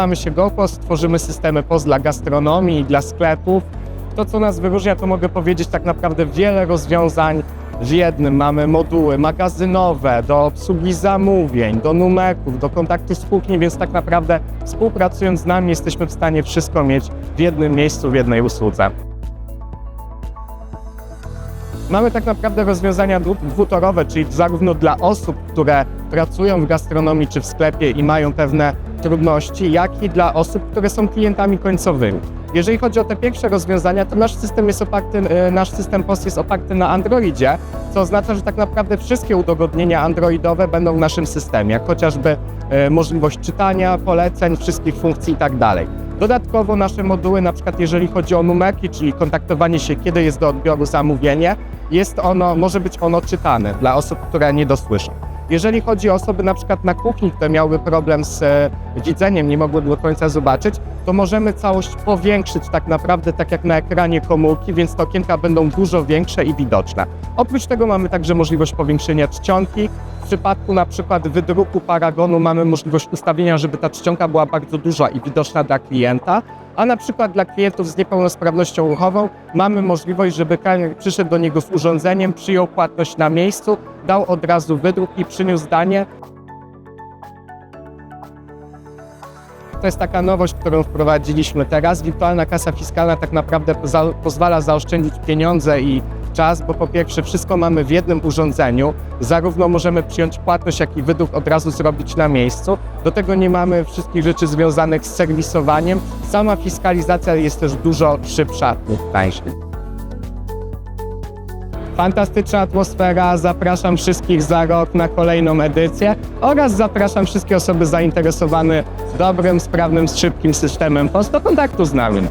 Nazywamy się GoPost, tworzymy systemy POS dla gastronomii dla sklepów. To, co nas wyróżnia, to mogę powiedzieć tak naprawdę wiele rozwiązań w jednym. Mamy moduły magazynowe do obsługi zamówień, do numerków, do kontaktu z kuchni, więc tak naprawdę współpracując z nami jesteśmy w stanie wszystko mieć w jednym miejscu, w jednej usłudze. Mamy tak naprawdę rozwiązania dwu- dwutorowe, czyli zarówno dla osób, które pracują w gastronomii czy w sklepie i mają pewne trudności, jak i dla osób, które są klientami końcowymi. Jeżeli chodzi o te pierwsze rozwiązania, to nasz system jest oparty, e, nasz system POS jest oparty na Androidzie, co oznacza, że tak naprawdę wszystkie udogodnienia androidowe będą w naszym systemie, jak chociażby e, możliwość czytania, poleceń, wszystkich funkcji i tak. Dodatkowo nasze moduły, na przykład jeżeli chodzi o numerki, czyli kontaktowanie się, kiedy jest do odbioru zamówienie, jest ono, może być ono czytane dla osób, które nie dosłyszą. Jeżeli chodzi o osoby na przykład na kuchni, które miały problem z e, widzeniem, nie mogły do końca zobaczyć, to możemy całość powiększyć tak naprawdę tak jak na ekranie komórki, więc te okienka będą dużo większe i widoczne. Oprócz tego mamy także możliwość powiększenia czcionki. W przypadku na przykład wydruku paragonu mamy możliwość ustawienia, żeby ta czcionka była bardzo duża i widoczna dla klienta, a na przykład dla klientów z niepełnosprawnością ruchową mamy możliwość, żeby kelner przyszedł do niego z urządzeniem, przyjął płatność na miejscu, dał od razu wydruk i przyniósł danie. To jest taka nowość, którą wprowadziliśmy teraz. Wirtualna kasa fiskalna tak naprawdę pozwala zaoszczędzić pieniądze i czas, bo po pierwsze wszystko mamy w jednym urządzeniu. Zarówno możemy przyjąć płatność, jak i wydruk od razu zrobić na miejscu. Do tego nie mamy wszystkich rzeczy związanych z serwisowaniem. Sama fiskalizacja jest też dużo szybsza i tańsza. Fantastyczna atmosfera. Zapraszam wszystkich za rok na kolejną edycję oraz zapraszam wszystkie osoby zainteresowane dobrym, sprawnym, szybkim systemem POS do kontaktu z nami.